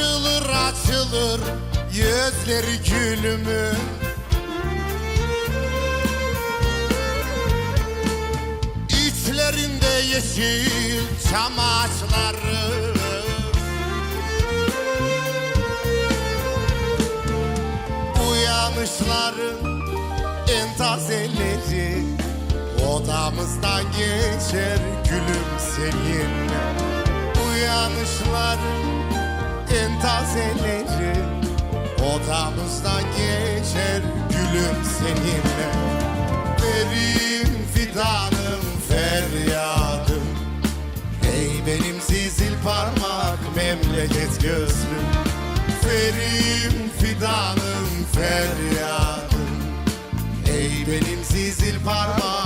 Açılır açılır yüzleri gülümü. İçlerinde yeşil çam ağaçları. Uyanışların en tazeleri Odamızdan geçer gülüm seninle Uyanışların gazelerim Odamızdan geçer gülüm seninle. Verim fidanım feryadım. Ey benim zizil parmak memleket gözlüm. Ferim fidanım feryadım. Ey benim zizil parmak